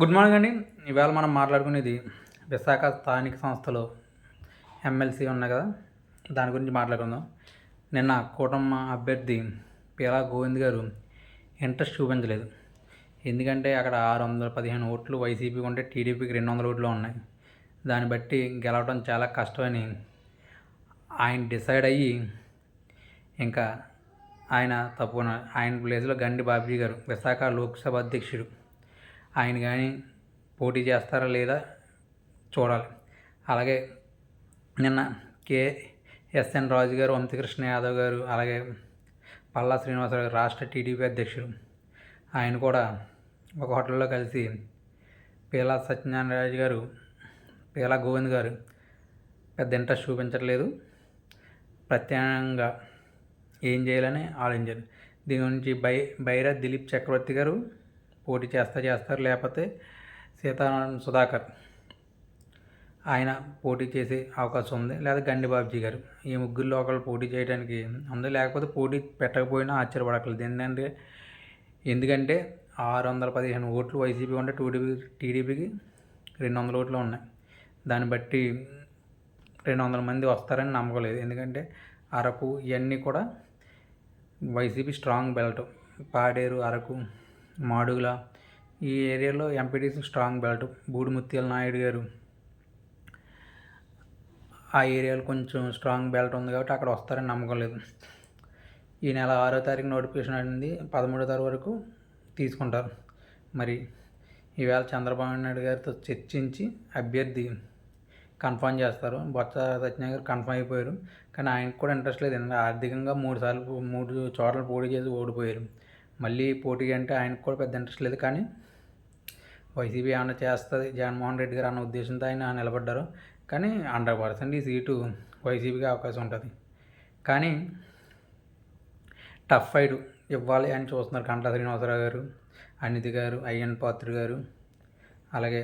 Good morning అండి. ఇవాళ మనం మాట్లాడుకునేది విశాఖ స్థానిక సంస్థలో ఎమ్మెల్సీ ఉన్నాయి కదా దాని గురించి మాట్లాడుకుందాం. నిన్న కూటమి అభ్యర్థి పీలా గోవింద్ గారు ఇంట్రెస్ట్ చూపించలేదు. ఎందుకంటే అక్కడ ఆరు వందల పదిహేను ఓట్లు వైసీపీ ఉంటే టీడీపీకి రెండు వందల ఓట్లు ఉన్నాయి. దాన్ని బట్టి గెలవడం చాలా కష్టమని ఆయన డిసైడ్ అయ్యి ఇంకా ఆయన తప్పున ఆయన ప్లేస్లో గండి బాబీ గారు విశాఖ లోక్సభ అధ్యక్షుడు ఆయన కానీ పోటీ చేస్తారా లేదా చూడాలి. అలాగే నిన్న కే ఎస్ఎన్ రాజు గారు వంశకృష్ణ యాదవ్ గారు అలాగే పల్లా శ్రీనివాసరావు గారు రాష్ట్ర టీడీపీ అధ్యక్షుడు ఆయన కూడా ఒక హోటల్లో కలిసి పీలా సత్యనారాయణ గారు పీలా గోవింద్ గారు పెద్ద ఇంట్రెస్ట్ చూపించట్లేదు. ప్రత్యామ్నాయంగా ఏం చేయాలని ఆలోచించారు. దీని గురించి బై బైరా దిలీప్ చక్రవర్తి గారు పోటీ చేస్తా చేస్తారు. లేకపోతే సీతారాం సుధాకర్ ఆయన పోటీ చేసే అవకాశం ఉంది. లేదా గండి బాబ్జీ గారు ఈ ముగ్గురులో ఒకళ్ళు పోటీ చేయడానికి ఉంది. లేకపోతే పోటీ పెట్టకపోయినా ఆశ్చర్యపడక్కర్లేదు. ఏంటంటే ఎందుకంటే ఆరు వందల పదిహేను ఓట్లు వైసీపీ ఉంటే టీడీపీ టీడీపీకి రెండు వందల ఓట్లు ఉన్నాయి. దాన్ని బట్టి రెండు వందల మంది వస్తారని నమ్మకం లేదు ఎందుకంటే అరకు ఇవన్నీ కూడా YCP strong belt. Paderu Araku Madugula. ఈ ఏరియాలో MPTC strong belt Budimutyala Naidu garu. ఆ ఏరియాలో కొంచెం స్ట్రాంగ్ బెల్ట్ ఉంది కాబట్టి అక్కడ వస్తారని నమ్మకం లేదు. ఈ నెల ఆరో తారీఖు నోటిఫికేషన్ అయింది. పదమూడో తారీఖు వరకు తీసుకుంటారు. మరి ఈవేళ చంద్రబాబు నాయుడు గారితో చర్చించి అభ్యర్థి కన్ఫర్మ్ చేస్తారు. బొత్స సత్యనారాయణ గారు కన్ఫర్మ్ అయిపోయారు. కానీ ఆయనకు కూడా ఇంట్రెస్ట్ లేదు. ఆర్థికంగా మూడు సార్లు మూడు చోట్ల పోటీ చేసి ఓడిపోయారు. మళ్ళీ పోటీ అంటే ఆయనకు కూడా పెద్ద ఇంట్రెస్ట్ లేదు కానీ వైసీపీ ఏమైనా చేస్తుంది? జగన్మోహన్ రెడ్డి గారు అన్న ఉద్దేశంతో ఆయన నిలబడ్డారు. కానీ హండ్రెడ్ పర్సెంట్ ఈ సీటు వైసీపీకి అవకాశం ఉంటుంది. కానీ టఫ్ ఫైట్ ఇవ్వాలి అని చూస్తున్నారు కంటా శ్రీనివాసరావు గారు అనితి గారు అయ్యన్ పాత్ర గారు అలాగే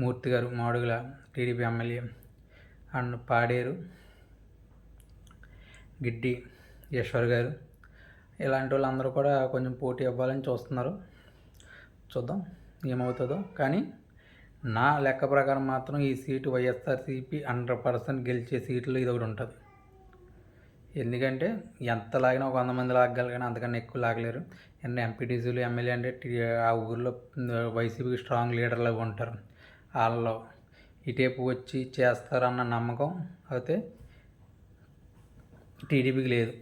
Murthy garu Madugula TDP MLA and Paderu Giddi Eswar garu ఇలాంటి వాళ్ళందరూ కూడా కొంచెం పోటీ ఇవ్వాలని చూస్తున్నారు. చూద్దాం ఏమవుతుందో. కానీ నా లెక్క ప్రకారం మాత్రం ఈ సీటు వైఎస్ఆర్సీపీ హండ్రెడ్ పర్సెంట్ గెలిచే సీట్లు ఇది ఒకటి ఉంటుంది. ఎందుకంటే ఎంత లాగినా ఒక వంద మంది లాగగలరు కానీ అంతకన్నా ఎక్కువ లాగలేరు. ఎన్ని ఎంపీటీసీలు ఎమ్మెల్యే అంటే ఆ ఊర్లో వైసీపీకి స్ట్రాంగ్ లీడర్లు ఉంటారు. వాళ్ళు ఇటేపు వచ్చి చేస్తారన్న నమ్మకం అయితే టీడీపీకి లేదు.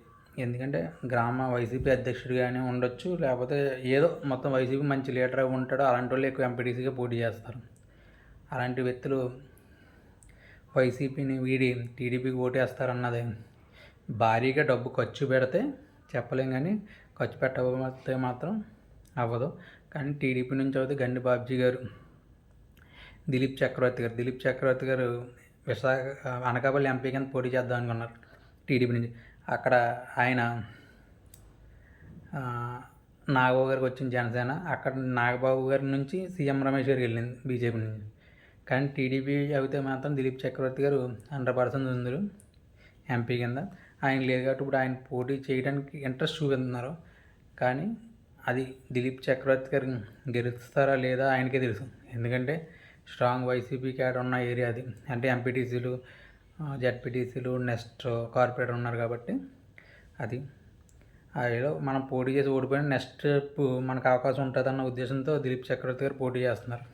ఎందుకంటే గ్రామ వైసీపీ అధ్యక్షుడిగానే ఉండొచ్చు లేకపోతే ఏదో మొత్తం వైసీపీ మంచి లీడర్ ఉంటాడో అలాంటి వాళ్ళు ఎక్కువ ఎంపీటీసీగా పోటీ చేస్తారు. అలాంటి వ్యక్తులు వైసీపీని వీడి టీడీపీకి ఓటేస్తారన్నది. భారీగా డబ్బు ఖర్చు పెడితే చెప్పలేం కానీ ఖర్చు పెట్టకపోతే మాత్రం అవ్వదు. కానీ టీడీపీ నుంచి అయితే గండి బాబ్జీ గారు దిలీప్ చక్రవర్తి గారు దిలీప్ చక్రవర్తి గారు విశాఖ అనకాపల్లి ఎంపీ కింద పోటీ చేద్దాం అనుకున్నారు టీడీపీ నుంచి. అక్కడ ఆయన నాగబాబు గారికి వచ్చిన జనసేన అక్కడ నాగబాబు గారి నుంచి సీఎం రమేష్ గారికి వెళ్ళింది బీజేపీ నుంచి. కానీ టీడీపీ అయితే మాత్రం దిలీప్ చక్రవర్తి గారు హండ్రెడ్ పర్సెంట్ ఉందరు ఎంపీ కింద. ఆయన లేదు కాబట్టి ఇప్పుడు ఆయన పోటీ చేయడానికి ఇంట్రెస్ట్ చూపిస్తున్నారు. కానీ అది దిలీప్ చక్రవర్తి గారు గెలుస్తారా లేదా ఆయనకే తెలుసు. ఎందుకంటే స్ట్రాంగ్ వైసీపీ క్యాడర్ ఉన్న ఏరియా అది. అంటే ఎంపీటీసీలు జెడ్పీటీసీలు నెక్స్ట్ కార్పొరేటర్ ఉన్నారు కాబట్టి అది. అదిలో మనం పోటీ చేసి ఓడిపోయిన నెక్స్ట్ మనకు అవకాశం ఉంటుందన్న ఉద్దేశంతో దిలీప్ చక్రవర్తి గారు పోటీ చేస్తున్నారు.